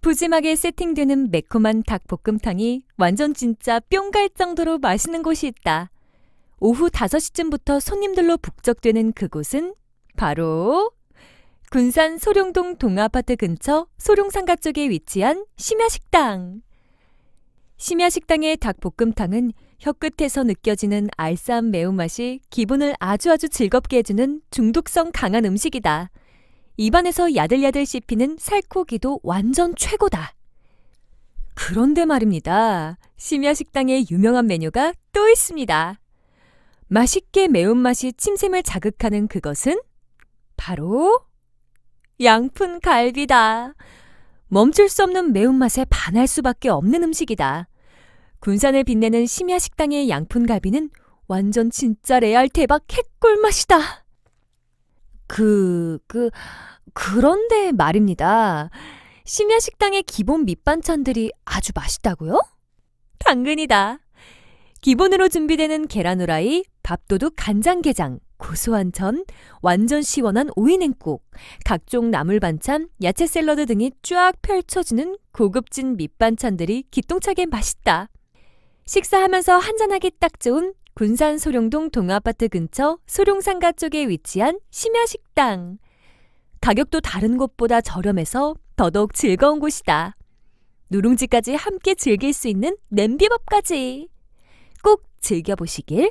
푸짐하게 세팅되는 매콤한 닭볶음탕이 완전 진짜 뿅 갈 정도로 맛있는 곳이 있다. 오후 5시쯤부터 손님들로 북적되는 그곳은 바로 군산 소룡동 동아파트 근처 소룡상가 쪽에 위치한 심야식당. 심야식당의 닭볶음탕은 혀끝에서 느껴지는 알싸한 매운맛이 기분을 아주 아주 즐겁게 해주는 중독성 강한 음식이다. 입안에서 야들야들 씹히는 살코기도 완전 최고다. 그런데 말입니다. 심야 식당에 유명한 메뉴가 또 있습니다. 맛있게 매운맛이 침샘을 자극하는 그것은 바로 양푼 갈비다. 멈출 수 없는 매운맛에 반할 수밖에 없는 음식이다. 군산을 빛내는 심야 식당의 양푼 갈비는 완전 진짜 레알 대박 핵꿀맛이다. 그, 그, 그런데 말입니다. 심야 식당의 기본 밑반찬들이 아주 맛있다고요? 당근이다. 기본으로 준비되는 계란 후라이, 밥도둑 간장게장, 고소한 전, 완전 시원한 오이냉국, 각종 나물 반찬, 야채 샐러드 등이 쫙 펼쳐지는 고급진 밑반찬들이 기똥차게 맛있다. 식사하면서 한잔하기 딱 좋은 군산 소룡동 동아파트 근처 소룡상가 쪽에 위치한 심야식당. 가격도 다른 곳보다 저렴해서 더더욱 즐거운 곳이다. 누룽지까지 함께 즐길 수 있는 냄비밥까지. 꼭 즐겨보시길